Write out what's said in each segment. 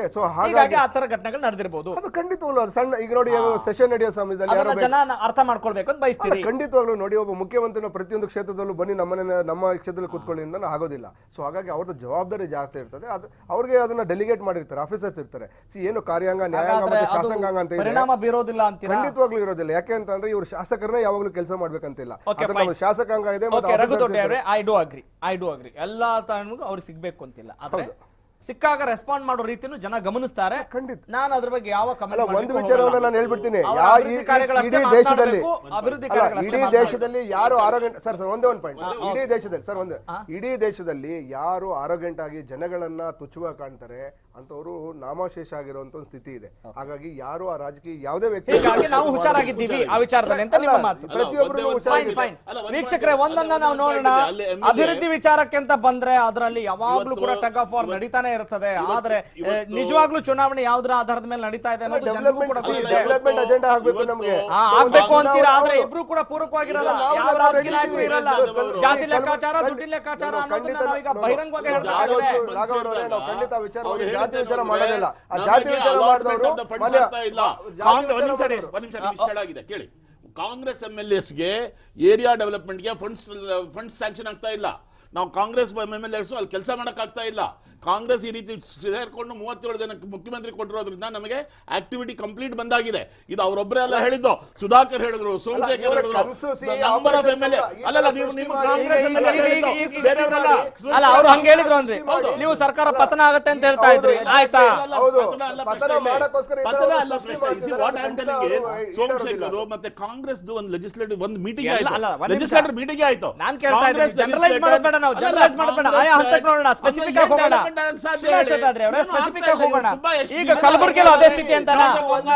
Okay so ಹಾಗಾಗಿ ಆ ತರ ಘಟನೆಗಳು ನಡೆದಿರಬಹುದು ಅದು ಖಂಡಿತವಾಗ್ಲೂ ಅದು ಸಣ್ಣ ಈಗ ನೋಡಿ ಸೆಷನ್ ನಡೆಯೋ ಸಮಯದಲ್ಲಿ ಯಾರೋ ಜನ ಅರ್ಥ ಮಾಡ್ಕೊಳ್ಬೇಕು ಅಂತ ಅಲ್ಲ, ಬಯಸ್ತೀರಿ ಖಂಡಿತವಾಗ್ಲೂ ನೋಡಿ ಒಬ್ಬ ಮುಖ್ಯಮಂತ್ರಿನ ಪ್ರತಿಯೊಂದು ಕ್ಷೇತ್ರದಲ್ಲೂ ಬನ್ನಿ ನಮ್ಮನ್ನ ನಮ್ಮ ಕ್ಷೇತ್ರದಲ್ಲಿ ಕೂತ್ಕೊಳ್ಳಿ ಅಂತ ಆಗೋದಿಲ್ಲ. ಸೊ ಹಾಗಾಗಿ ಅವ್ರದ್ದು ಜವಾಬ್ದಾರಿ ಜಾಸ್ತಿ ಇರ್ತದೆ. ಅದು ಅವ್ರಿಗೆ ಅದನ್ನ ಡೆಲಿಗೇಟ್ ಮಾಡಿರ್ತಾರೆ ಆಫೀಸರ್ಸ್ ಇರ್ತಾರೆ. ಸಿ ಏನು ಕಾರ್ಯಾಂಗ ನ್ಯಾಯಾಂಗ ಹಾಗಾದ್ರೆ ಮತ್ತೆ ಅದು ಶಾಸಕಾಂಗ ಅಂತ ಇದೆ? ಪರಿಣಾಮ ಬೀರೋದಿಲ್ಲ ಅಂತೀರಾ? ಖಂಡಿತವಾಗ್ಲೂ ಇರೋದಿಲ್ಲ. ಯಾಕೆ ಅಂತಂದ್ರೆ ಇವರು ಶಾಸಕರನ್ನ ಯಾವಾಗ್ಲೂ ಕೆಲಸ ಮಾಡ್ಬೇಕಂತಿಲ್ಲ. Okay, ಅದು fine. ನಮ್ಮ ಶಾಸಕಾಂಗ ಇದೆ ಮತ್ತೆ okay Raghu officers I do agree I do agree ಎಲ್ಲಾ ಕಾರಣಕ್ಕೂ ಅವ್ರಿಗೆ ಸಿಗ್ಬೇಕು ಅಂತಿಲ್ಲ. ಆದ್ರೆ ಸಿಕ್ಕಾಗ ರೆಸ್ಪಾಂಡ್ ಮಾಡೋ ರೀತಿನೂ ಜನ ಗಮನಿಸ್ತಾರೆ. ಖಂಡಿತ. ನಾನು ಅದ್ರ ಬಗ್ಗೆ ಯಾವ ಕಮಲ ಒಂದು ವಿಚಾರವನ್ನ ನಾನು ಹೇಳ್ಬಿಡ್ತೀನಿ. ಇಡೀ ದೇಶದಲ್ಲಿ ಅಭಿವೃದ್ಧಿ ಇಡೀ ದೇಶದಲ್ಲಿ ಯಾರು ಆರೋಗ್ಯ ಸರ್ ಸರ್ ಒಂದೇ ಒಂದು ಪಾಯಿಂಟ್ ಇಡೀ ದೇಶದಲ್ಲಿ ಸರ್ ಒಂದು. ಇಡೀ ದೇಶದಲ್ಲಿ ಯಾರು ಆರೋಗ್ಯಂಟ್ ಆಗಿ ಜನಗಳನ್ನ ತುಚ್ಚುವ ಕಾಣ್ತಾರೆ ಅಂತವರು ನಾಮಶೇಷ ಆಗಿರುವಂತ ಒಂದು ಸ್ಥಿತಿ ಇದೆ. ಹಾಗಾಗಿ ಯಾರು ಆ ರಾಜಕೀಯ ಯಾವುದೇ ವ್ಯಕ್ತಿ ಹೀಗಾಗಿ ನಾವು ಹುಷಾರಾಗಿದ್ದೀವಿ ಆ ವಿಚಾರದಲ್ಲಿ ಅಂತ ನಿಮ್ಮ ಮಾತು. ಪ್ರತಿಯೊಬ್ಬರು ಒಂದೇ ಫೈನ್ ಫೈನ್ ವೀಕ್ಷಕರೇ ಒಂದನ್ನ ಒಂದ್ ನಾವು ನೋಡೋಣ. ಅಭಿವೃದ್ಧಿ ವಿಚಾರಕ್ಕೆ ಅಂತ ಬಂದ್ರೆ ಅದರಲ್ಲಿ ಯಾವಾಗ್ಲೂ ಕೂಡ ಟಗ್ ಆಫ್ ವಾರ್ ನಡೀತಾನೆ ಇರ್ತದೆ. ಆದ್ರೆ ನಿಜವಾಗ್ಲೂ ಚುನಾವಣೆ ಯಾವ್ದ್ರ ಆಧಾರದ ಮೇಲೆ ನಡೀತಾ ಇದೆ ಅನ್ನೋದು ಜನರಿಗೂ ಕೂಡ ಡೆವಲಪ್ಮೆಂಟ್ ಡೆವಲಪ್ಮೆಂಟ್ ಅಜೆಂಡಾ ಆಗ್ಬೇಕು ನಮಗೆ. ಆ, ಆಗ್ಬೇಕು ಅಂತೀರಾ ಆದ್ರೆ ಇಬ್ರು ಕೂಡ ಪೂರಕವಾಗಿರಲ್ಲ. ಯಾವ ರಾಜಕೀಯ ನಾಯಕರು ಇರಲ್ಲ. ಜಾತಿ ಲೆಕ್ಕಾಚಾರ ದುಡ್ಡಿನ ಲೆಕ್ಕಾಚಾರ ಅನ್ನೋದನ್ನ ಈಗ ಬಹಿರಂಗವಾಗಿ ಹೇಳ್ತಾ ಇದ್ದೇವೆ. ರಾಘವ್ ರಾಘವ್ ಅವರೇ, ನಾವು ಖಂಡಿತ ವಿಚಾರವಾಗಿ ಜಾತಿ ವಿಚಾರ ಮಾಡೋದಿಲ್ಲ. ಆ ಜಾತಿ ವಿಚಾರ ಮಾಡಿದವರು ಒಂದ್ ನಿಮಿಷ ಕೇಳಿ. ಕಾಂಗ್ರೆಸ್ ಎಂ ಎಲ್ ಎಸ್ಗೆ ಏರಿಯಾ ಡೆವಲಪ್ಮೆಂಟ್ಗೆ ಫಂಡ್ಸ್ ಫಂಡ್ಸ್ ಸ್ಯಾಂಕ್ಷನ್ ಆಗ್ತಾ ಇಲ್ಲ. ನಾವು ಕಾಂಗ್ರೆಸ್ ಎಂ ಎಲ್ ಎಸ್ ಅಲ್ಲಿ ಕೆಲಸ ಮಾಡೋಕ್ಕಾಗ್ತಾ ಆಗ್ತಾ ಇಲ್ಲ. ಕಾಂಗ್ರೆಸ್ ಈ ರೀತಿ ಸೇರ್ಕೊಂಡು ಮೂವತ್ತೇಳು ಜನಕ್ಕೆ ಮುಖ್ಯಮಂತ್ರಿ ಕೊಟ್ಟಿರೋದ್ರಿಂದ ನಮಗೆ ಆಕ್ಟಿವಿಟಿ ಕಂಪ್ಲೀಟ್ ಬಂದಾಗಿದೆ. ಇದು ಅವರೊಬ್ಬರೇ ಎಲ್ಲ ಹೇಳಿದ್ದು. ಸುಧಾಕರ್ ಹೇಳಿದ್ರು ಸೋಮಶೇಖರ್ ಹೇಳಿದ್ರು. Number of operation M L A. ಈ ಅಲ್ಲಲ್ಲ ನೀವು ನಿಮ್ಮ ಕಾಂಗ್ರೆಸ್ ಈಗ- MLA ಈಗ- ಹೇಳಿದ್ದು, ಈಗ- ಈಗ- ಬೇರೆಯವರಲ್ಲ. ಅಲ್ಲ ಅವ್ರು ಹಂಗ ಹೇಳಿದ್ರು ಅಂದ್ರೆ. ನೀವು ಸರ್ಕಾರ ಪತನ ಆಗತ್ತೆ ಅಂತ ಹೇಳ್ತಾ ಇದ್ರಿ. ಆಯ್ತಾ? ಹೌದು. ಪತನ ಅಲ್ಲ ಸೋಮಶೇಖರ್ ಮತ್ತೆ ಕಾಂಗ್ರೆಸ್ ಒಂದು ಲೆಜಿಸ್ಲೇಟಿವ್ ಒಂದು ಮೀಟಿಂಗ್ ಲೆಜಿಸ್ಲೇಟರ್ ಮೀಟಿಂಗ್ ಆಯ್ತು. ನಾನು ಕೇಳ್ತಾ ಇದ್ದೀನಿ, ಜನರಲೈಸ್ ಮಾಡಬೇಡ ಮಾಡೋದ್ ಬೇಡ ನಾವು, ಜನರಲೈಸ್ ಮಾಡಬೇಡ ಮಾಡೋದ್ ಬೇಡ. ಆಯಾ ಹಂತಕ್ಕೆ ನೋಡೋಣ, ಸ್ಪೆಸಿಫಿಕ್ ಆಗಿ ಹೋಗೋಣ. ಆಗಿ ಹೋಗೋಣ. ಈಗ ಕಲಬುರ್ಗಿಯಲ್ಲಿ ಅದೇ ಸ್ಥಿತಿ ಅಂತಾನ?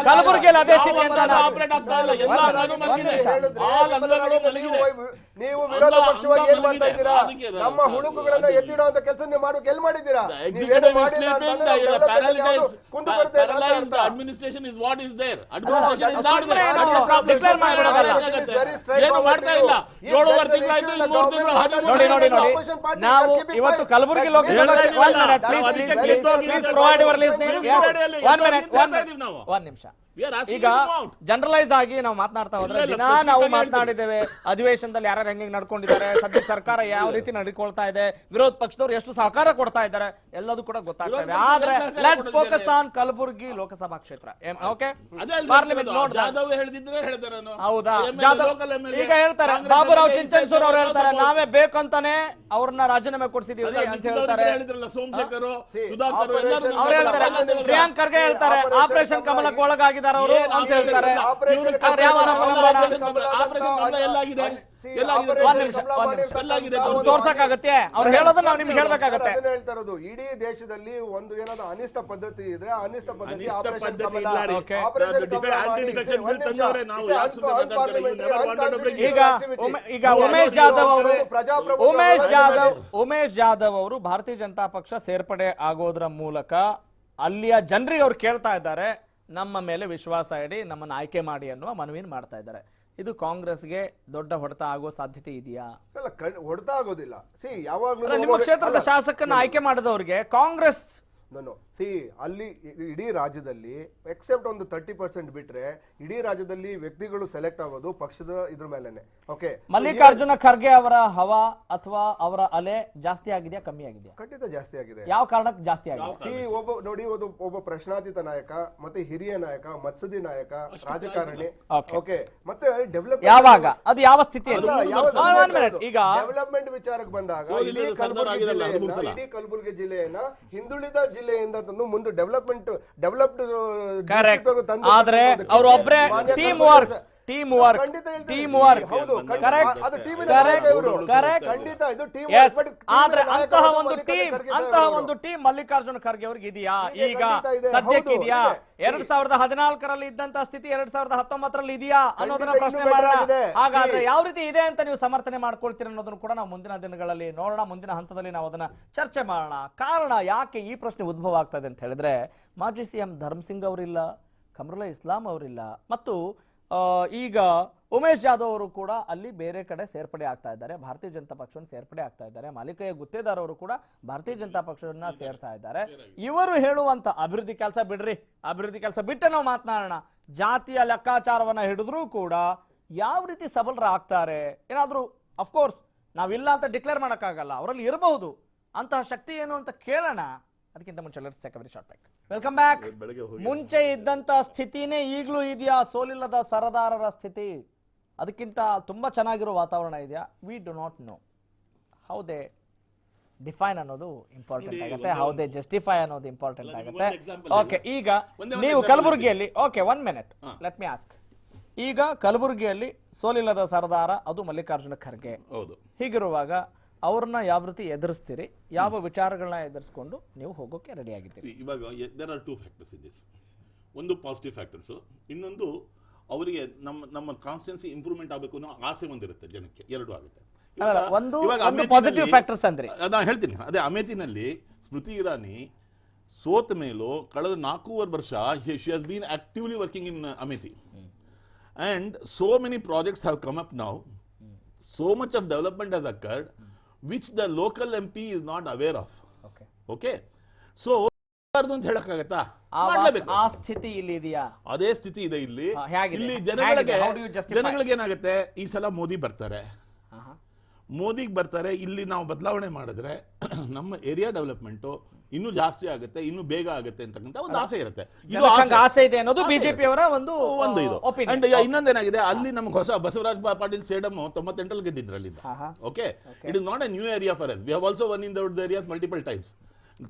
ಕಲಬುರ್ಗಿಯಲ್ಲಿ ಅದೇ ಸ್ಥಿತಿ ಅಂತಾನ? ನೀವು ವಿರೋಧ ಮಾಡ್ತಾ ಇದ್ದೀರಾ? ನಮ್ಮ ಹುಳುಕುಗಳನ್ನು ಎತ್ತಿಡೋ ಅಂತ ನೀವು ಮಾಡೋಕೆ ಎಲ್ಲಿ ಮಾಡಿದ್ದೀರಾ? ಕುಂದು ಬರುತ್ತೆ ಇಸ್ ವಾಟ್ ಇಸ್ ದೇರ್ ನಾವು. ಇವತ್ತು ಕಲಬುರ್ಗಿ ನಿಮಿಷ. ಈಗ ಜನರಲೈಸ್ ಆಗಿ ನಾವು ಮಾತನಾಡತಾೋದ್ರೆ ದಿನಾ ನಾವು ಮಾತನಾಡಿದ್ದೇವೆ ಅಧಿವೇಶನದಲ್ಲಿ ಯಾರು ಹೆಂಗೆ ನಡ್ಕೊಂಡಿದ್ದಾರೆ ಸದ್ಯ ಸರ್ಕಾರ ಯಾವ ರೀತಿ ನಡ್ಕೊಳ್ತಾ ಇದೆ? ವಿರೋಧ ಪಕ್ಷದವರು ಎಷ್ಟು ಸಹಕಾರ ಕೊಡ್ತಾ ಇದ್ದಾರೆ? ಎಲ್ಲದೂ ಕೂಡ ಗೊತ್ತಾಗ್ತಾ ಇದೆ. ಆದ್ರೆ let's focus on Kalaburagi Lok Sabha ಕ್ಷೇತ್ರ. ಓಕೆ ಪಾರ್ಲಿಮೆಂಟ್ ಹೌದಾ. ಈಗ ಹೇಳ್ತಾರೆ ಬಾಬುರಾವ್ ಚಿಂಚನ್ಸೂರ್ ಅವ್ರು ಹೇಳ್ತಾರೆ ನಾವೇ ಬೇಕಂತಾನೆ ಅವ್ರನ್ನ ರಾಜೀನಾಮೆ ಕೊಡ್ಸಿದೀವಿ ಅಂತ ಹೇಳ್ತಾರೆ. ಅವ್ರು ಹೇಳ್ತಾರೆ. ಪ್ರಿಯಾಂಕ್ ಖರ್ಗೆ ಹೇಳ್ತಾರೆ ಆಪರೇಷನ್ ಕಮಲ ಕಮಲಕ್ಕೆ ಒಳಗಾಗಿದ್ದಾರೆ ಅವರು ಅಂತ ಹೇಳ್ತಾರೆ. ಆಪರೇಷನ್ ಯಾವ ತೋರ್ಸಕ್ಕಾಗತ್ತೆ? ಅವ್ರು ಹೇಳೋದನ್ನ ನಾವು ನಿಮ್ಗೆ ಹೇಳ್ಬೇಕಾಗತ್ತೆ. ಹೇಳ್ತಾ ಇರೋದು ಇಡೀ ದೇಶದಲ್ಲಿ ಒಂದು ಏನಾದ್ರು ಅನಿಷ್ಟ ಪದ್ಧತಿ ಇದ್ರೆ ಆ ಅನಿಷ್ಟ ಪದ್ಧತಿ ಈಗ ಈಗ ಉಮೇಶ್ ಜಾಧವ್ ಅವರು ಉಮೇಶ್ ಜಾಧವ್ ಉಮೇಶ್ ಜಾಧವ್ ಅವರು ಭಾರತೀಯ ಜನತಾ ಪಕ್ಷ ಸೇರ್ಪಡೆ ಆಗೋದ್ರ ಮೂಲಕ ಅಲ್ಲಿಯ ಜನರಿಗೆ ಅವ್ರು ಕೇಳ್ತಾ ಇದ್ದಾರೆ ನಮ್ಮ ಮೇಲೆ ವಿಶ್ವಾಸ ಇಡಿ ನಮ್ಮನ್ನು ಆಯ್ಕೆ ಮಾಡಿ ಅನ್ನುವ ಮನವಿನ ಮಾಡ್ತಾ ಇದ್ದಾರೆ. ಇದು ಕಾಂಗ್ರೆಸ್ಗೆ ದೊಡ್ಡ ಹೊಡೆತ ಆಗೋ ಸಾಧ್ಯತೆ ಇದೆಯಾ? ಅಲ್ಲ ಕಣ್- ಹೊಡೆತ ಆಗೋದಿಲ್ಲ. ಸಿ ಯಾವಾಗಲೂ ನಿಮ್ಮ ಕ್ಷೇತ್ರದ ಶಾಸಕನ ಆಯ್ಕೆ ಮಾಡಿದವ್ರಿಗೆ ಕಾಂಗ್ರೆಸ್ ನಾನು ಸಿ ಅಲ್ಲಿ ಇಡೀ ರಾಜ್ಯದಲ್ಲಿ ಎಕ್ಸೆಪ್ಟ್ ಒಂದು ತರ್ಟಿ ಪರ್ಸೆಂಟ್ ಬಿಟ್ರೆ ಇಡೀ ರಾಜ್ಯದಲ್ಲಿ ವ್ಯಕ್ತಿಗಳು ಸೆಲೆಕ್ಟ್ ಆಗೋದು ಪಕ್ಷದ ಇದ್ರ ಮೇಲೆನೆ. ಓಕೆ ಮಲ್ಲಿಕಾರ್ಜುನ ಖರ್ಗೆ ಅವರ ಹವಾ ಅಥವಾ ಅವರ ಅಲೆ ಜಾಸ್ತಿ ಆಗಿದೆಯಾ ಕಮ್ಮಿ ಆಗಿದೆಯಾ? ಖಂಡಿತ ಜಾಸ್ತಿ ಆಗಿದೆ. ಯಾವ ಕಾರಣಕ್ಕೆ ಜಾಸ್ತಿ ಆಗಿದೆ? ಸಿ ಒಬ್ಬ ನೋಡಿ ಒಂದು ಒಬ್ಬ ಪ್ರಶ್ನಾತೀತ ನಾಯಕ ಮತ್ತೆ ಹಿರಿಯ ನಾಯಕ ಮತ್ಸದಿ ನಾಯಕ ರಾಜಕಾರಣಿ. ಓಕೆ ಮತ್ತೆ ಡೆವಲಪ್ ಯಾವಾಗ? ಅದು ಯಾವ ಸ್ಥಿತಿ ಈಗ ಡೆವಲಪ್ಮೆಂಟ್ ವಿಚಾರಕ್ಕೆ ಬಂದಾಗ. ಇಡೀ ಕಲಬುರಗಿ ಜಿಲ್ಲೆಯನ್ನ ಹಿಂದುಳಿದ ಜಿಲ್ಲೆಯಿಂದ ತಂದು ಮುಂದೆ ಡೆವಲಪ್ಮೆಂಟ್ ಡೆವಲಪ್ಡ್ ಆದ್ರೆ ಅವರೊಬ್ರೆ team work team work. Team work correct correct correct ಖಂಡಿತ ಇದು ಟೀಮ್ ಆದ್ರೆ ಅಂತಹ ಒಂದು ಟೀಮ್ ಅಂತಹ ಒಂದು ಟೀಮ್ ಮಲ್ಲಿಕಾರ್ಜುನ ಖರ್ಗೆ ಅವ್ರಿಗೆ ಇದೆಯಾ? ಈಗ ಸದ್ಯಕ್ಕೆ ಇದೆಯಾ? ಇದೆ. ಎರಡ್ ಸಾವಿರದ ಹದಿನಾಲ್ಕರಲ್ಲಿ ಇದ್ದಂತ ಸ್ಥಿತಿ ಎರಡ್ ಸಾವಿರದ ಹತ್ತೊಂಬತ್ತರಲ್ಲಿ ಇದೆಯಾ ಅನ್ನೋದನ್ನ ಪ್ರಶ್ನೆ ಮಾಡೋಣ. ಹಾಗಾದ್ರೆ ಯಾವ ರೀತಿ ಇದೆ ಅಂತ ನೀವು ಸಮರ್ಥನೆ ಮಾಡ್ಕೊಳ್ತೀರಿ ಅನ್ನೋದನ್ನು ಕೂಡ ನಾವು ಮುಂದಿನ ದಿನಗಳಲ್ಲಿ ನೋಡೋಣ. ಮುಂದಿನ ಹಂತದಲ್ಲಿ ನಾವು ಅದನ್ನ ಚರ್ಚೆ ಮಾಡೋಣ. ಕಾರಣ ಯಾಕೆ ಈ ಪ್ರಶ್ನೆ ಉದ್ಭವ ಆಗ್ತದೆ ಅಂತ ಹೇಳಿದ್ರೆ ಮಾಜಿ ಸಿ ಎಂ ಧರ್ಮಸಿಂಗ್ ಅವರಿಲ್ಲ ಕಮರುಲ್ಲಾ ಇಸ್ಲಾಂ ಅವರಿಲ್ಲ ಮತ್ತು ಈಗ ಉಮೇಶ್ ಜಾಧವ್ ಅವರು ಕೂಡ ಅಲ್ಲಿ ಬೇರೆ ಕಡೆ ಸೇರ್ಪಡೆ ಆಗ್ತಾ ಇದ್ದಾರೆ. ಭಾರತೀಯ ಜನತಾ ಪಕ್ಷವನ್ನು ಸೇರ್ಪಡೆ ಆಗ್ತಾ ಇದ್ದಾರೆ. ಮಾಲಿಕೆಯ ಗುತ್ತೇದಾರ್ ಅವರು ಕೂಡ ಭಾರತೀಯ ಜನತಾ ಪಕ್ಷವನ್ನ ಸೇರ್ತಾ ಇದ್ದಾರೆ. ಇವರು ಹೇಳುವಂತ ಅಭಿವೃದ್ಧಿ ಕೆಲಸ ಬಿಡ್ರಿ. ಅಭಿವೃದ್ಧಿ ಕೆಲಸ ಬಿಟ್ಟು ನಾವು ಮಾತನಾಡೋಣ. ಜಾತಿಯ ಲೆಕ್ಕಾಚಾರವನ್ನ ಹಿಡಿದ್ರೂ ಕೂಡ ಯಾವ ರೀತಿ ಸಬಲರ ಆಗ್ತಾರೆ ಏನಾದರೂ ಅಫ್ಕೋರ್ಸ್ ನಾವಿಲ್ಲ ಅಂತ ಡಿಕ್ಲೇರ್ ಮಾಡೋಕ್ಕಾಗಲ್ಲ. ಅವರಲ್ಲಿ ಇರಬಹುದು. ಅಂತಹ ಶಕ್ತಿ ಏನು ಅಂತ ಕೇಳೋಣ. ಅದಕ್ಕಿಂತ ಮುಂಚೆ let's take very short back welcome back ಮುಂಚೆ ಇದ್ದಂತ ಸ್ಥಿತಿನೇ ಈಗಲೂ ಇದೆಯಾ? ಸೋಲಿಲ್ಲದ ಸರದಾರರ ಸ್ಥಿತಿ. ಅದಕ್ಕಿಂತ ತುಂಬಾ ಚೆನ್ನಾಗಿರೋ ವಾತಾವರಣ ಇದೆಯಾ? We do not know how they define ಅನ್ನೋದು ಇಂಪಾರ್ಟೆಂಟ್ ಆಗುತ್ತೆ. ಹೌ ದೇ ಜಸ್ಟಿಫೈ ಅನ್ನೋದು ಇಂಪಾರ್ಟೆಂಟ್ ಆಗುತ್ತೆ. ಓಕೆ ಈಗ ನೀವು ಕಲಬುರಗಿಯಲ್ಲಿ okay one minute. Let me ask ಈಗ ಕಲಬುರಗಿಯಲ್ಲಿ ಸೋಲಿಲ್ಲದ ಸರದಾರ ಅದು ಮಲ್ಲಿಕಾರ್ಜುನ ಖರ್ಗೆ. ಹೌದು. ಹೀಗಿರುವಾಗ ಅವ್ರನ್ನ ಯಾವ ರೀತಿ ಎದುರಿಸ್ತೀರಿ ಯಾವ ವಿಚಾರಗಳನ್ನ ಎದುರಿಸ್ಕೊಂಡು ನೀವು ಹೋಗೋಕೆ ರೆಡಿ ಆಗಿದ್ದೀರಿ? ಇವಾಗ there are two factors in this ಒಂದು ಪಾಸಿಟಿವ್ ಫ್ಯಾಕ್ಟರ್ಸು ಇನ್ನೊಂದು ಅವರಿಗೆ ನಮ್ಮ ನಮ್ಮ ಕಾನ್ಸ್ಟೆನ್ಸಿ ಇಂಪ್ರೂವ್ಮೆಂಟ್ ಆಗಬೇಕು ಅನ್ನೋ ಆಸೆ ಒಂದಿರುತ್ತೆ ಜನಕ್ಕೆ ಎರಡು ಆಗುತ್ತೆ. ಒಂದು- ಇವಾಗ ಒಂದು ಪಾಸಿಟಿವ್ ಫ್ಯಾಕ್ಟರ್ಸ್ ಅಂದ್ರೆ? ಅಂದ್ರಿ. ಹೇಳ್ತೀನಿ. ಅದೇ ಅಮೇಥಿನಲ್ಲಿ ಸ್ಮೃತಿ ಇರಾನಿ ಸೋತ ಮೇಲೂ ಕಳೆದ ನಾಲ್ಕೂವರೆ ವರ್ಷ she has been actively working in Amethi and so many projects have come up now so much of development has occurred which the local M P is not aware of okay okay so ಅಂತ ಹೇಳಕ್ಕಾಗತ್ತಾ? ಆ ಸ್ಥಿತಿ ಇಲ್ಲಿ ಇದೆಯಾ? ಅದೇ ಸ್ಥಿತಿ ಇದೆ ಇಲ್ಲಿ. ಇಲ್ಲಿ ಜನಗಳಿಗೆ How do you justify? ಜನಗಳಿಗೆ ಏನಾಗುತ್ತೆ? ಈ ಸಲ ಮೋದಿ ಬರ್ತಾರೆ. ಮೋದಿಗೆ ಬರ್ತಾರೆ. ಇಲ್ಲಿ ನಾವು ಬದಲಾವಣೆ ಮಾಡಿದ್ರೆ ನಮ್ಮ ಏರಿಯಾ ಡೆವಲಪ್ಮೆಂಟು ಇನ್ನೂ ಜಾಸ್ತಿ ಆಗುತ್ತೆ ಇನ್ನೂ ಬೇಗ ಆಗುತ್ತೆ ಅಂತಕ್ಕಂಥ ಒಂದು ಆಸೆ ಇರುತ್ತೆ. ಇದು ಜನಕ್ಕೆ ಆಸೆ. ಇದೆ ಅನ್ನೋದು ಆಸೆ ಬಿಜೆಪಿ ಅವರ ಒಂದು ಒಂದು ಇದು. ಒಪಿನಿಯನ್ ಅಂಡ್ ಇನ್ನೊಂದೇನಾಗಿದೆ ಅಲ್ಲಿ ನಮ್ಗೆ ಹೊಸ ಬಸವರಾಜ ಪಾಟೀಲ್ ಸೇಡಮ್ ತೊಂಬತ್ತೆಂಟಲ್ಲಿ ಗೆದ್ದಿದ್ರು ಅಲ್ಲಿಂದ. Okay it is not a new area for us we have also won in those areas multiple times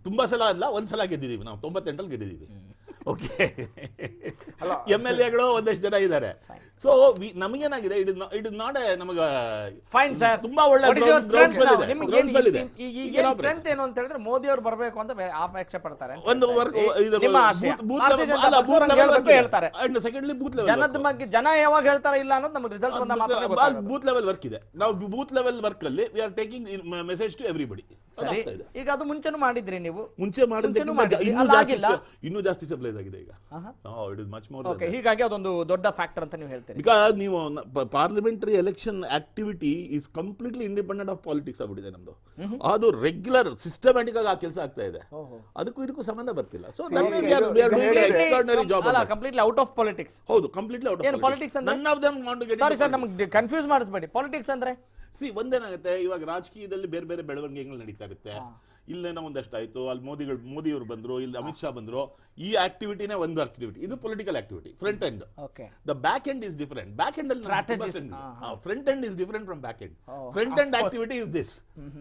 ತುಂಬಾ ಸಲ ಅಲ್ಲ ಒಂದ್ ಸಲ ಗೆದ್ದಿದೀವಿ ನಾವು ತೊಂಬತ್ತೆಂಟಲ್ಲಿ ಗೆದ್ದಿದ್ದೀವಿ ಓಕೆ ಎಂ ಎಲ್ ಎಗಳು ಒಂದಷ್ಟು ಜನ ಇದ್ದಾರೆ. ಸೊ ನಮಗೇನಾಗಿದೆ? ಇಟ್ ಇಟ್ ಇಸ್ ನಾಟ್ ನಮಗೆ ಫೈನ್ ಸರ್ ತುಂಬಾ ಒಳ್ಳೆ. ಸ್ಟ್ರೆಂತ್ ಏನು ಅಂತ ಹೇಳಿದ್ರೆ ಮೋದಿ ಅವರು ಬರಬೇಕು ಅಂತ ಅಪೇಕ್ಷೆ ಪಡ್ತಾರೆ ಒಂದು ಹೇಳ್ತಾರೆ. ಅಂಡ್ ಸೆಕೆಂಡ್ಲಿ ಬೂತ್ ಲೆವೆಲ್ ಜನದ ಬಗ್ಗೆ ಜನ ಯಾವಾಗ ಹೇಳ್ತಾರೆ ಇಲ್ಲ ಅನ್ನೋದು ನಮಗೆ ರಿಸಲ್ಟ್ ಬಂದ ಮಾತ್ರ. ಬೂತ್ ಲೆವೆಲ್ ವರ್ಕ್ ಇದೆ. ನಾವು ಬೂತ್ ಲೆವೆಲ್ ವರ್ಕ್ ಅಲ್ಲಿ we are taking message to everybody ಸರಿ. ಈಗ ಅದು ಮುಂಚೆನೂ ಮಾಡಿದ್ರಿ ನೀವು? ಮುಂಚೆ ಮಾಡಿದ್ರೆ. ಇನ್ನೂ ಜಾಸ್ತಿ ಸಬ್ಲೈಸ್ ಇನ್ನೂ ಜಾಸ್ತಿ ಸ್ಟೆಬಿಲೈಸ್ ಆಗಿದೆ ಈಗ. It is much more okay ಹೀಗಾಗಿ ಅದೊಂದು ದೊಡ್ಡ ಫ್ಯಾಕ್ಟರ್ ಅಂತ ನೀವು ಹೇಳ್ತೀರಿ. ಬಿಕಾಸ್ ನೀವು parliamentary election activity is completely independent of politics ಆಗ್ಬಿಟ್ಟಿದೆ ನಮ್ದು. ಅದು ರೆಗ್ಯುಲರ್ ಸಿಸ್ಟಮ್ಯಾಟಿಕ್ ಆಗಿ ಆ ಕೆಲಸ ಆಗ್ತಾ ಇದೆ. ಅದಕ್ಕೂ ಇದಕ್ಕೂ ಸಂಬಂಧ ಬರ್ತಿಲ್ಲ. So job completely out of politics ಹೌದು completely out? None of them want to get sorry sir ನಮಗೆ ಕನ್ಫ್ಯೂಸ್ ಮಾಡಿಸ್ಬೇಡಿ. ಪಾಲಿಟಿಕ್ಸ್ ಅಂದ್ರೆ? ಸಿ ಒಂದೇನಾಗುತ್ತೆ ಇವಾಗ ರಾಜಕೀಯದಲ್ಲಿ ಬೇರೆ ಬೇರೆ ಬೆಳವಣಿಗೆಗಳು ನಡೀತಾ ಇರುತ್ತೆ. ಇಲ್ಲೇನೋ ಒಂದಷ್ಟು ಆಯಿತು ಅಲ್ಲಿ ಮೋದಿಗಳು ಮೋದಿಯವರು ಬಂದರು ಇಲ್ಲಿ ಅಮಿತ್ ಶಾ ಬಂದರು ಈ ಆಕ್ಟಿವಿಟಿನೇ ಒಂದು ಆಕ್ಟಿವಿಟಿ ಇದು political activity front end okay the back end is different back end front end is different from back end front end activity is this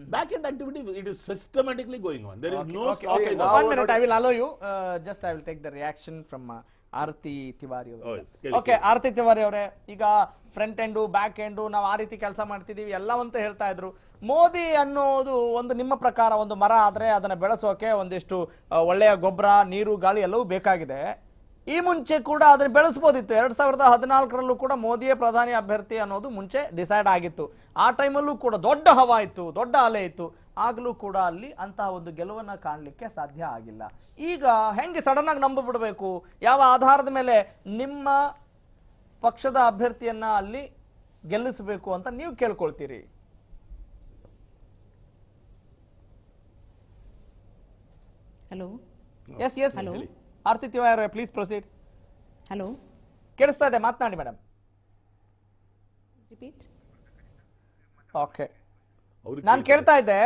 back end activity it is systematically going on there is no Okay, I will allow you ನೋಡಿ- I will allow you. Uh, just Aarti Tiwari okay Aarti Tiwari ಅವರೇ ಈಗ front end back end ನಾವು ಆ ರೀತಿ ಕೆಲಸ ಮಾಡ್ತಿದೀವಿ ಎಲ್ಲವಂತ ಹೇಳ್ತಾ ಇದ್ರು. ಮೋದಿ ಅನ್ನೋದು ಒಂದು ನಿಮ್ಮ ಪ್ರಕಾರ ಒಂದು ಮರ ಆದ್ರೆ ಅದನ್ನ ಬೆಳೆಸೋಕೆ ಒಂದಿಷ್ಟು ಒಳ್ಳೆಯ ಗೊಬ್ಬರ ನೀರು ಗಾಳಿ ಎಲ್ಲವೂ ಬೇಕಾಗಿದೆ. ಈ ಮುಂಚೆ ಕೂಡ ಅದನ್ನು ಬೆಳೆಸ್ಬೋದಿತ್ತು. ಎರಡು ಸಾವಿರದ ಹದಿನಾಲ್ಕರಲ್ಲೂ ಕೂಡ ಮೋದಿಯೇ ಪ್ರಧಾನಿ ಅಭ್ಯರ್ಥಿ ಅನ್ನೋದು ಮುಂಚೆ ಡಿಸೈಡ್ ಆಗಿತ್ತು. ಆ ಟೈಮಲ್ಲೂ ಕೂಡ ದೊಡ್ಡ ಹವಾ ಇತ್ತು ದೊಡ್ಡ ಅಲೆ ಇತ್ತು. ಆಗಲೂ ಕೂಡ ಅಲ್ಲಿ ಅಂತಹ ಒಂದು ಗೆಲುವನ್ನ ಕಾಣಲಿಕ್ಕೆ ಸಾಧ್ಯ ಆಗಿಲ್ಲ. ಈಗ ಹೆಂಗೆ ಸಡನ್ ಆಗಿ ನಂಬಿಬಿಡಬೇಕು ಯಾವ ಆಧಾರದ ಮೇಲೆ ನಿಮ್ಮ ಪಕ್ಷದ ಅಭ್ಯರ್ಥಿಯನ್ನ ಅಲ್ಲಿ ಗೆಲ್ಲಿಸಬೇಕು ಅಂತ ನೀವು ಕೇಳ್ಕೊಳ್ತೀರಿ? Hello yes yes Aarti Tiwari please proceed hello ಕೇಳಿಸ್ತಾ ಇದೆ ಮಾತನಾಡಿ ಮೇಡಮ್ ರಿಪೀಟ್ ಓಕೆ ನಾನು ಕೇಳ್ತಾ ಇದ್ದೆ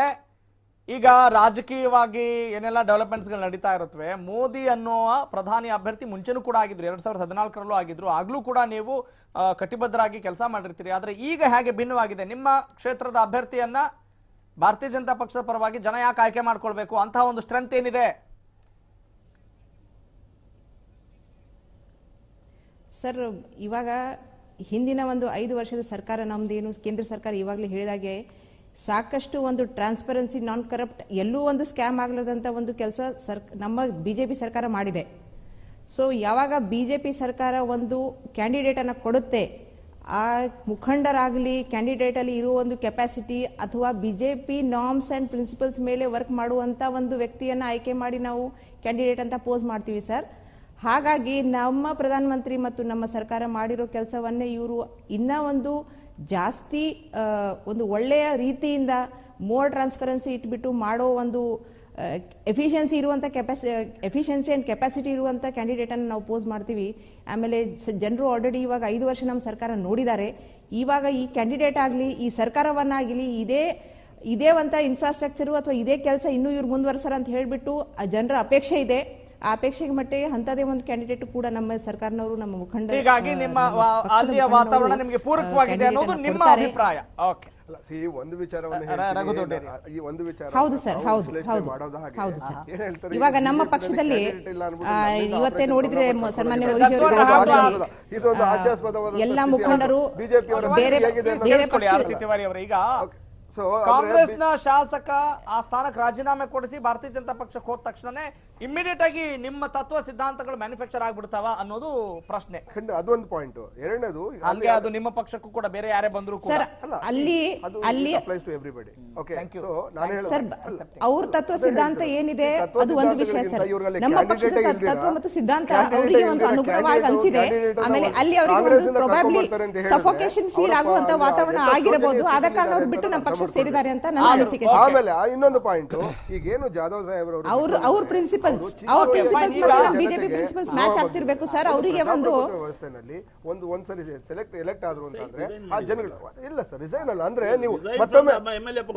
ಈಗ ರಾಜಕೀಯವಾಗಿ ಏನೆಲ್ಲ ಡೆವಲಪ್ಮೆಂಟ್ಸ್ಗಳು ನಡೀತಾ ಇರುತ್ತವೆ ಮೋದಿ ಅನ್ನೋ ಪ್ರಧಾನಿ ಅಭ್ಯರ್ಥಿ ಮುಂಚೆನೂ ಕೂಡ ಆಗಿದ್ರು ಎರಡ್ ಸಾವಿರದ ಹದಿನಾಲ್ಕರಲ್ಲೂ ಆಗಿದ್ರು ಆಗಲೂ ಕೂಡ ನೀವು ಕಟಿಬದ್ಧರಾಗಿ ಕೆಲಸ ಮಾಡಿರ್ತೀರಿ. ಆದರೆ ಈಗ ಹೇಗೆ ಭಿನ್ನವಾಗಿದೆ? ನಿಮ್ಮ ಕ್ಷೇತ್ರದ ಅಭ್ಯರ್ಥಿಯನ್ನ ಭಾರತೀಯ ಜನತಾ ಪಕ್ಷದ ಪರವಾಗಿ ಜನ ಯಾಕೆ ಆಯ್ಕೆ ಮಾಡ್ಕೊಳ್ಬೇಕು? ಅಂತಹ ಒಂದು ಸ್ಟ್ರೆಂತ್ ಏನಿದೆ? ಸರ್, ಇವಾಗ ಹಿಂದಿನ ಒಂದು ಐದು ವರ್ಷದ ಸರ್ಕಾರ ನಮ್ದೇನು, ಕೇಂದ್ರ ಸರ್ಕಾರ ಇವಾಗಲೇ ಹೇಳಿದಾಗೆ ಸಾಕಷ್ಟು ಒಂದು ಟ್ರಾನ್ಸ್ಪರೆನ್ಸಿ ನಾನ್ ಕರಪ್ಟ್ ಎಲ್ಲೂ ಒಂದು ಸ್ಕ್ಯಾಮ್ ಆಗ್ಲದಂತ ಒಂದು ಕೆಲಸ ಸರ್ ನಮ್ಮ ಬಿಜೆಪಿ ಸರ್ಕಾರ ಮಾಡಿದೆ. ಸೊ ಯಾವಾಗ ಬಿಜೆಪಿ ಸರ್ಕಾರ ಒಂದು ಕ್ಯಾಂಡಿಡೇಟ್ ಅನ್ನ ಕೊಡುತ್ತೆ, ಆ ಮುಖಂಡರಾಗಲಿ ಕ್ಯಾಂಡಿಡೇಟ್ ಅಲ್ಲಿ ಇರುವ ಒಂದು ಕೆಪಾಸಿಟಿ ಅಥವಾ ಬಿಜೆಪಿ ನಾಮ್ಸ್ ಅಂಡ್ ಪ್ರಿನ್ಸಿಪಲ್ಸ್ ಮೇಲೆ ವರ್ಕ್ ಮಾಡುವಂತ ಒಂದು ವ್ಯಕ್ತಿಯನ್ನ ಆಯ್ಕೆ ಮಾಡಿ ನಾವು ಕ್ಯಾಂಡಿಡೇಟ್ ಅಂತ ಪೋಸ್ ಮಾಡ್ತೀವಿ ಸರ್. ಹಾಗಾಗಿ ನಮ್ಮ ಪ್ರಧಾನಮಂತ್ರಿ ಮತ್ತು ನಮ್ಮ ಸರ್ಕಾರ ಮಾಡಿರೋ ಕೆಲಸವನ್ನೇ ಇವರು ಇನ್ನ ಒಂದು ಜಾಸ್ತಿ ಒಂದು ಒಳ್ಳೆಯ ರೀತಿಯಿಂದ ಮೋರ್ ಟ್ರಾನ್ಸ್ಪರೆನ್ಸಿ ಇಟ್ಬಿಟ್ಟು ಮಾಡೋ ಒಂದು ಎಫಿಷಿಯನ್ಸಿ ಇರುವಂತ ಕೆಪಾಸಿ ಎಫಿಷಿಯನ್ಸಿ ಅಂಡ್ ಕೆಪಾಸಿಟಿ ಇರುವಂತ ಕ್ಯಾಂಡಿಡೇಟನ್ನು ನಾವು ಪೋಸ್ ಮಾಡ್ತೀವಿ. ಆಮೇಲೆ ಜನರು ಆಲ್ರೆಡಿ ಇವಾಗ ಐದು ವರ್ಷ ನಮ್ಮ ಸರ್ಕಾರ ನೋಡಿದ್ದಾರೆ. ಇವಾಗ ಈ ಕ್ಯಾಂಡಿಡೇಟ್ ಆಗಲಿ, ಈ ಸರ್ಕಾರವನ್ನಾಗಲಿ ಇದೇ ಇದೇ ಅಂತ ಇನ್ಫ್ರಾಸ್ಟ್ರಕ್ಚರು ಅಥವಾ ಇದೇ ಕೆಲಸ ಇನ್ನೂ ಇವ್ರು ಮುಂದುವರ್ಸರ ಅಂತ ಹೇಳಿಬಿಟ್ಟು ಆ ಜನರ ಅಪೇಕ್ಷೆ ಇದೆ. ಆ ಅಪೇಕ್ಷೆಗೆ ಮಟ್ಟಿಗೆ ಅಂತದೇ ಒಂದು ಕ್ಯಾಂಡಿಡೇಟ್ ಕೂಡ ನಮ್ಮ ಸರ್ಕಾರನವರು ನಮ್ಮ ಮುಖಂಡ ಹೀಗಾಗಿ ನಿಮ್ಮ ಅಲ್ಲಿಯ ವಾತಾವರಣ ನಿಮಗೆ ಪೂರಕವಾಗಿದೆ ಅನ್ನೋದು ನಿಮ್ಮ ಅಭಿಪ್ರಾಯ ಓಕೆ ಅಲ್ಲ ಸಿ ಒಂದು ವಿಚಾರವನ್ನು. ಈ ಒಂದು ವಿಚಾರ ಹೌದು ಸರ್, ಹೌದು, ಹೌದು. ಮಾಡೋದು ಹೌದು ಸರ್. ಏನ್ ಹೇಳ್ತಾರೆ, ಇವಾಗ ನಮ್ಮ ಪಕ್ಷದಲ್ಲಿ ಇವತ್ತೇ ನೋಡಿದ್ರೆ ಸನ್ಮಾನ್ಯ. ಇದೊಂದು ಹಾಸ್ಯಾಸ್ಪದವಾದ ಎಲ್ಲ ಮುಖಂಡರು ಬಿಜೆಪಿ ಅವರ ಬೇರೆ- ಬೇರೆ ತಿವಾರಿ ಅವರೇ ಈಗ ಸೊ ಕಾಂಗ್ರೆಸ್ನ ಶಾಸಕ ಆ ಸ್ಥಾನಕ್ಕೆ ರಾಜೀನಾಮೆ ಕೊಡಿಸಿ ಭಾರತೀಯ ಜನತಾ ಪಕ್ಷಕ್ಕೆ ಹೋದ ತಕ್ಷಣನೇ ಇಮಿಡಿಯೇಟ್ ಆಗಿ ನಿಮ್ಮ ತತ್ವ ಸಿದ್ಧಾಂತಗಳು ಮ್ಯಾನುಫ್ಯಾಕ್ಚರ್ ಆಗ್ಬಿಡ್ತಾವ ಅನ್ನೋದು ಪ್ರಶ್ನೆ. ಅದೊಂದು ಪಾಯಿಂಟ್ ಎರಡನೇದು ಈಗ ಅದು ನಿಮ್ಮ ಪಕ್ಷಕ್ಕೂ ಕೂಡ ಬೇರೆ ಯಾರೇ ಬಂದ್ರು ಕೂಡ. ಸರ್ ಅಲ್ಲ, ಅಲ್ಲಿ applies to everybody okay. So ನಾನು ಹೇಳೋದು. ಸರ್ ಅವ್ರ ತತ್ವ ಸಿದ್ಧಾಂತ ಏನಿದೆ? ಅದು ಒಂದು ವಿಷಯ ಸರ್. ನಮ್ಮ ಪಕ್ಷದ ತತ್ವ ಮತ್ತು ಸಿದ್ಧಾಂತ ಅವರಿಗೆ ಒಂದು ಅನುಗುಣವಾಗಿ ಅನಿಸಿದೆ. ಆಮೇಲೆ ಅಲ್ಲಿ ಅವರಿಗೆ ಒಂದು ಹೇಳಿದ್ರೆ ಸಫೋಕೇಶನ್ ಫೀಲ್ ಆಗುವಂತ ವಾತಾವರಣ ಆಗಿರಬಹುದು. ಆದ ಕಾರಣ ಅವ್ರು ಬಿಟ್ಟು ನಮ್ಮ ಪಕ್ಷ ಅರ್ಥ ಸೇರಿದ್ದಾರೆ ಅಂತ ನನ್ನ. ಅನಿಸಿಕೆ ಸರ್. ಆಮೇಲೆ ಆ ಇನ್ನೊಂದು ಪಾಯಿಂಟ್ ಈಗೇನು ಜಾಧವ್ ಸಾಹೇಬ್ ಅವರು ಅವ್ರ ಅವ್ರ ಪ್ರಿನ್ಸಿಪಲ್ಸ್ ಅವ್ರ ಪ್ರಿನ್ಸಿಪಲ್ಸ್ ಈಗ ಬಿಜೆಪಿ ಪ್ರಿನ್ಸಿಪಲ್ಸ್ ಮ್ಯಾಚ್ ಆಗ್ತಿರ್ಬೇಕು ಸರ್. ಅವರಿಗೆ ಒಂದು ವ್ಯವಸ್ಥೆನಲ್ಲಿ ಒಂದು ಒಂದ್ಸರಿ ಸೆಲೆಕ್ಟ್ ಎಲೆಕ್ಟ್ ಆದ್ರು ಅಂತಂದ್ರೆ ಆ ಜನಗಳು ಇಲ್ಲ ಸರ್ ರಿಸೈನ್ ಅಲ್ಲ ಅಂದ್ರೆ ನೀವು ಮತ್ತೊಮ್ಮೆ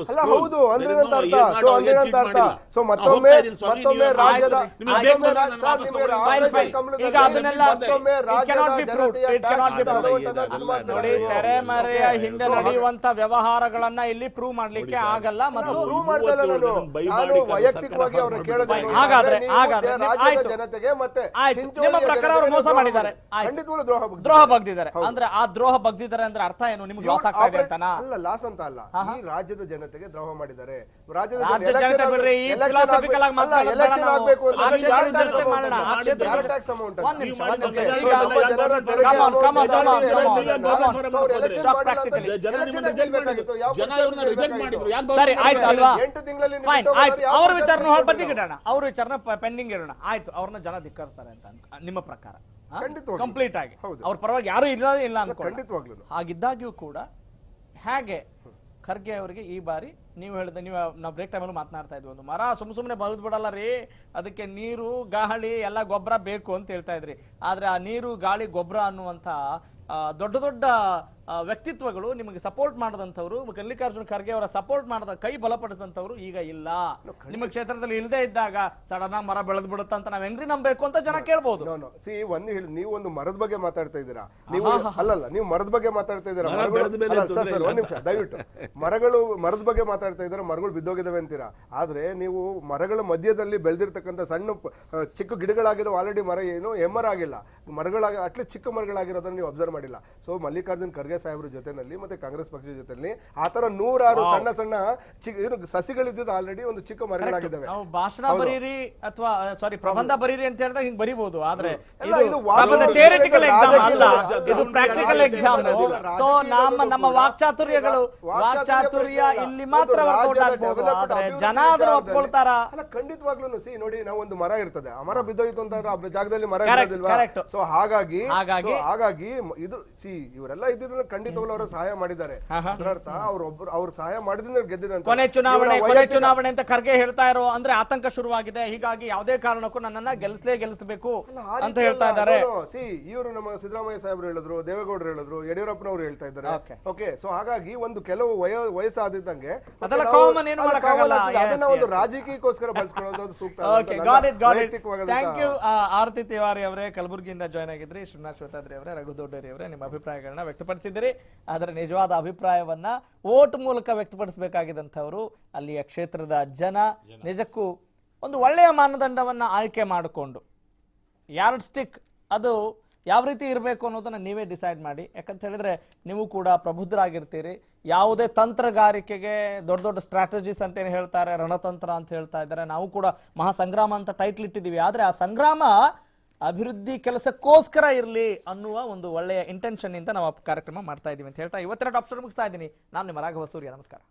ಅಲ್ಲ ಹೌದು ಅಂದ್ರೆ ಏನಂತ ಅರ್ಥ? ಸೊ ಅಂದ್ರೆ ಏನಂತ ಅರ್ಥ. ಸೊ ಮತ್ತೊಮ್ಮೆ ಮತ್ತೊಮ್ಮೆ ರಾಜ್ಯದ ಮತ್ತೊಮ್ಮೆ ಈಗ ನೋಡಿ ತೆರೆಮರೆಯ ಹಿಂದೆ ನಡೆಯುವಂತ ವ್ಯವಹಾರಗಳನ್ನ ಇಲ್ಲಿ ಪ್ರೂವ್ ಮಾಡ್ಲಿಕ್ಕೆ ಆಗಲ್ಲ ಮತ್ತು ಪ್ರೂವ್ ಮಾಡ್ತಾ ಇಲ್ಲ ನಾನು ನಾನು ವೈಯಕ್ತಿಕವಾಗಿ ಸರ್ಕಾರ ಅವ್ರನ್ನ ಕೇಳಿದ್ರೆ ಹಾಗಾದ್ರೆ- ನೀವು ಹಾಗಾದ್ರೆ ರಾಜ್ಯದ ಜನತೆಗೆ ಮತ್ತೆ ಆಯ್ತು. ನಿಮ್ಮ ಪ್ರಕಾರ ಅವರು ಮೋಸ ದ್ರೋಹ ಮಾಡಿದ್ದಾರೆ. ಆಯ್ತು. ಖಂಡಿತವಾಗ್ಲೂ ದ್ರೋಹ ಬಗ್ಗಿದೆ. ದ್ರೋಹ ಬಗ್ದಿದ್ದಾರೆ ಹೌದು. ಅಂದ್ರೆ ಆ ದ್ರೋಹ ಬಗ್ದಿದ್ದಾರೆ ಅಂದ್ರೆ ಅರ್ಥ ಏನು ನಿಮ್ಗೆ ಲಾಸ್ ಆಗ್ತಾ ಇದೆ ಅಂತ ಅಲ್ಲ ಲಾಸ್ ಅಂತ ಅಲ್ಲ ಈ ರಾಜ್ಯದ ಜನತೆಗೆ ದ್ರೋಹ ಮಾಡಿದ್ದಾರೆ ರಾಜ್ಯದ ರಾಜ್ಯ election ಜನತೆ ಬಿಡ್ರಿ, ಈ election philosophical ಆಗಿ ಆಗ್ಬೇಕು- ಅಲ್ಲ, ಮಾತಾಡೋದು election ಬೇಡ ನಾವು. ಆಗ್ಬೇಕು ಅಂದ್ರೆ ಆ ಕ್ಷೇತ್ರದ ಯಾರ್ tax ಜನತೆ amount ಮಾಡೋಣ, ಆ ಕ್ಷೇತ್ರದ ಯಾರ್ ಜನತೆ- tax amount ಅಂತ? ಒಂದ್ ನಿಮಿಷ, ಒಂದ್ ನಿಮಿಷ. ಮಾಡಿ ಈಗ ಒಬ್ಬ ಜನರ ತೆರಿಗೆ Come on, come on, amount come on, come on. Come on. ಮಾಡಿಲ್ಲ. ಅವ್ರು election Stop ಮಾಡಿಲ್ಲ ಅಂತ practically. ಜನ election ನಿಮ್ಮನ್ನ ಗೆಲ್ಬೇಕಾಗಿತ್ತು. ಯಾವ ಇವ್ರನ್ನ ರಿಜೆಕ್ಟ್ ಮಾಡಿದ್ರು. ಯಾಕೆ ಸರಿ ಆಯ್ತು ಅಲ್ವಾ? ಫೈನ್ ಆಯ್ತು. ಅವ್ರ ವಿಚಾರನ? ಇಡೋಣ. ಅವ್ರ ವಿಚಾರನ ಪೆಂಡಿಂಗ್ ಇರೋಣ ಆಯ್ತು ಅವ್ರನ್ನ ಜನ ಧಿಕ್ಕರಿಸ್ತಾರೆ ಅಂತ ನಿಮ್ಮ ಪ್ರಕಾರ. ಕಂಪ್ಲೀಟ್ ಆಗಿ. ಹೌದು. ಅವ್ರ ಪರವಾಗಿ ಯಾರು ಇಲ್ಲ ಇಲ್ಲ ಅನ್ಕೊಂಡು ಹಾಗಿದ್ದಾಗ್ಯೂ ಕೂಡ ಹೇಗೆ ಖರ್ಗೆ ಅವರಿಗೆ ಈ ಬಾರಿ ನೀವು ಹೇಳಿದ ನೀವು ನಾವು ಬ್ರೇಕ್ ಟೈಮಲ್ಲಿ ಮಾತನಾಡ್ತಾ ಇದ್ವಿ ಒಂದು ಮರ ಸುಮ್ ಸುಮ್ಮನೆ ಬಲ್ದ್ ಬಿಡಲ್ಲ ರೀ. ಅದಕ್ಕೆ ನೀರು ಗಾಳಿ ಎಲ್ಲ ಗೊಬ್ಬರ ಬೇಕು ಅಂತ ಹೇಳ್ತಾ ಇದ್ರಿ. ಆದ್ರೆ ಆ ನೀರು ಗಾಳಿ ಗೊಬ್ಬರ ಅನ್ನುವಂಥ ದೊಡ್ಡ ದೊಡ್ಡ ವ್ಯಕ್ತಿತ್ವಗಳು ನಿಮಗೆ ಸಪೋರ್ಟ್ ಮಾಡದಂಥವ್ರು ಮಲ್ಲಿಕಾರ್ಜುನ ಖರ್ಗೆ ಅವರ ಸಪೋರ್ಟ್ ಮಾಡದ ಕೈ ಬಲಪಡಿಸಿದಂಥವ್ರು ಈಗ ಇಲ್ಲ. ನಿಮ್ಮ ಕ್ಷೇತ್ರದಲ್ಲಿ ಇಲ್ಲದೆ ಇದ್ದಾಗ ಸಡನ್ ಆಗಿ ಮರ ಬೆಳೆದ್ ಬಿಡುತ್ತ ಅಂತ ನಾವ್ ಹೆಂಗ್ರಿ ನಂಬೇಕು ಅಂತ ಜನ ಕೇಳ್ಬೋದು. ನೋ ನೋ ಸಿ ಒಂದು ಹೇಳಿ ನೀವು ಒಂದು ಮರದ ಬಗ್ಗೆ ಮಾತಾಡ್ತಾ ಇದ್ದೀರಾ? ನೀವು ಅಲ್ಲಲ್ಲ ನೀವು ಮರದ ಬಗ್ಗೆ ಮಾತಾಡ್ತಾ ಇದ್ದೀರಾ? ಮರ ಮರಗಳು ಮೇಲೆ ಸರ್ ಸರ್ ಇಲ್ಲ. ಒಂದ್ ನಿಮಿಷ ದಯವಿಟ್ಟು. ಮರಗಳು ಮರದ ಬಗ್ಗೆ ಮಾತಾಡ್ತಾ ಇದ್ದಾರೆ? ಮರಗಳು ಬಿದ್ದೋಗಿದಾವೆ ಅಂತೀರಾ? ಆದ್ರೆ ನೀವು ಮರಗಳ ಮಧ್ಯದಲ್ಲಿ ಬೆಳೆದಿರ್ತಕ್ಕಂಥ ಸಣ್ಣ ಚಿಕ್ಕ ಗಿಡಗಳಾಗಿರೋ ಆಲ್ರೆಡಿ ಮರ ಏನು ಎಮ್ಮರ ಆಗಿಲ್ಲ ಮರಗಳಾಗ ಅಟ್ಲೀಸ್ಟ್ ಚಿಕ್ಕ ಮರಗಳಾಗಿರೋದನ್ನ ನೀವು ಅಬ್ಸರ್ವ್ ಮಾಡಿಲ್ಲ. ಸೊ ಮಲ್ಲಿಕಾರ್ಜುನ್ ಖರ್ಗೆ ಸಾಹೇಬ್ರ ಜೊತೆನಲ್ಲಿ ಮತ್ತೆ ಕಾಂಗ್ರೆಸ್ ಪಕ್ಷದ ಜೊತೆಯಲ್ಲಿ ಆತರ ತರ ನೂರಾರು ಸಣ್ಣ ಸಣ್ಣ ಚಿಕ್ಕ ಏನು ಸಸಿಗಳಿದ್ದು ಆಲ್ರೆಡಿ ಒಂದು ಚಿಕ್ಕ ಮರಗಳಾಗಿದ್ದಾವೆ. ನಾವು ಭಾಷಣ ಬರೀರಿ ಅಥವಾ ಸಾರಿ ಪ್ರಬಂಧ ಬರೀರಿ ಅಂತ ಹೇಳಿದಾಗ ಹಿಂಗ್ ಬರೀಬಹುದು ಆದ್ರೆ ಇದು ಥಿಯರಿಟಿಕಲ್ ಎಕ್ಸಾಮ್ ಅಲ್ಲ. ಇದು ಪ್ರಾಕ್ಟಿಕಲ್ ಎಕ್ಸಾಮ್ ಸೊ ನಮ್ಮ ನಮ್ಮ ವಾಕ್ಚಾತುರ್ಯಗಳು ವಾಕ್ಚಾತುರ್ಯ ಇಲ್ಲಿ ಮಾತ್ರ ವರ್ಕೌಟ್ ರಾಜ್ಯದ ಆದ್ರೆ ಜನ ಆದ್ರೂ ಒಪ್ಕೊಳ್ತಾರ? ಅಲ್ಲ ಖಂಡಿತವಾಗ್ಲೂ ಸಿ ನೋಡಿ ನಾವು ಒಂದು ಮರ ಇರ್ತದೆ. ಆ ಮರ ಬಿದ್ದೋಯ್ತು ಅಂತ ಆ ಜಾಗದಲ್ಲಿ ಮರ ಇರೋದಿಲ್ವಾ. ಸೊ ಹಾಗಾಗಿ ಹಾಗಾಗಿ- ಹಾಗಾಗಿ ಇದು ಸಿ ಇವರೆಲ್ಲ ಇದ್ದಿದ್ರೆ ಖಂಡಿತವಾಗ್ಲೂ ಅವರು ಸಹಾಯ ಮಾಡಿದ್ದಾರೆ. ಅದರರ್ಥ ಅವ್ರೊಬ್ರು ಅವ್ರು ಸಹಾಯ ಮಾಡಿದ್ರೆ ಗೆದ್ದಿರಂತ ಕೊನೆ ಚುನಾವಣೆ ಕೊನೆ ಚುನಾವಣೆ ಅಂತ ಖರ್ಗೆ ಹೇಳ್ತಾ ಇರೋ ಅಂದ್ರೆ ಆತಂಕ ಶುರುವಾಗಿದೆ. ಹೀಗಾಗಿ ಯಾವುದೇ ಕಾರಣಕ್ಕೂ ನನ್ನನ್ನ ಗೆಲ್ಸ್ಲೇ ಗೆಲ್ಲಿಸಬೇಕು ಅಂತ ಹೇಳ್ತಾ ಇದ್ದಾರೆ. no. ಇವರು ನಮ್ಮ ಸಿದ್ದರಾಮಯ್ಯ ಸಾಹೇಬ್ರು ಹೇಳಿದ್ರು ದೇವೇಗೌಡರು ಹೇಳಿದ್ರು ಯಡಿಯೂರಪ್ಪನವರು ಹೇಳ್ತಾ ಇದ್ದಾರೆ. ಓಕೆ ಸೊ ಹಾಗಾಗಿ ಒಂದು ಕೆಲವು ವಯ ವಯಸ್ಸಾದಿದ್ದಂಗೆ ಅದೆಲ್ಲ ನಾವು- ಏನು ಮಾಡಕ್ಕಾಗಲ್ಲ. ಅದನ್ನ ಒಂದು. ರಾಜಕೀಯಕ್ಕೋಸ್ಕರ ಬಳಸ್ಕೊಳ್ಳೋದು ಸೂಕ್ತ okay got it got it thank you Aarti Tiwari ಅವರೇ ಕಲಬುರಗಿಯಿಂದ ಜಾಯ್ನ್ ಆಗಿದ್ರಿ. ಶ್ರೀನಾಥ್ ಶ್ವೇತಾದ್ರಿ ಅವರೇ ರಘು ದೊಡ್ಡೇರಿ ಅವರೇ ನಿಮ್ಮ ಅಭಿಪ್ರಾಯಗಳನ್ನ ವ್ಯಕ್ತಪಡಿಸಿದ್ದೀರಿ ಆದರೆ ನಿಜವಾದ ಅಭಿಪ್ರಾಯವನ್ನ ಓಟ್ ಮೂಲಕ ವ್ಯಕ್ತಪಡಿಸಬೇಕಾಗಿದ್ದಂಥವರು ಅಲ್ಲಿಯ ಕ್ಷೇತ್ರದ ಜನ. ನಿಜಕ್ಕೂ ಒಂದು ಒಳ್ಳೆಯ ಮಾನದಂಡವನ್ನ ಆಯ್ಕೆ ಮಾಡಿಕೊಂಡು ಯಾರ್ಡ್ ಸ್ಟಿಕ್ ಅದು ಯಾವ ರೀತಿ ಇರಬೇಕು ಅನ್ನೋದನ್ನ ನೀವೇ ಡಿಸೈಡ್ ಮಾಡಿ. ಯಾಕಂತ ಹೇಳಿದ್ರೆ ನೀವು ಕೂಡ ಪ್ರಬುದ್ಧರಾಗಿರ್ತೀರಿ. ಯಾವುದೇ ತಂತ್ರಗಾರಿಕೆಗೆ ದೊಡ್ಡ ದೊಡ್ಡ ಸ್ಟ್ರಾಟಜೀಸ್ ಅಂತ ಏನು ಹೇಳ್ತಾರೆ ರಣತಂತ್ರ ಅಂತ ಹೇಳ್ತಾ ಇದ್ದಾರೆ. ನಾವು ಕೂಡ ಮಹಾಸಂಗ್ರಾಮ ಅಂತ ಟೈಟ್ಲ್ ಇಟ್ಟಿದ್ದೀವಿ. ಆದರೆ ಆ ಸಂಗ್ರಾಮ ಅಭಿವೃದ್ಧಿ ಕೆಲಸಕ್ಕೋಸ್ಕರ ಇರಲಿ ಅನ್ನುವ ಒಂದು ಒಳ್ಳೆಯ ಇಂಟೆನ್ಷನ್ ಇಂದ ನಾವು ಕಾರ್ಯಕ್ರಮ ಮಾಡ್ತಾ ಇದ್ದೀವಿ ಅಂತ ಹೇಳ್ತಾ ಇವತ್ತಿನ ಟಾಪ್ ಸ್ಟೋರಿ ಮುಗಿಸ್ತಾ ಇದ್ದೀನಿ. ನಾನು ನಿಮ್ಮ ರಾಘವ ಸೂರ್ಯ. ನಮಸ್ಕಾರ.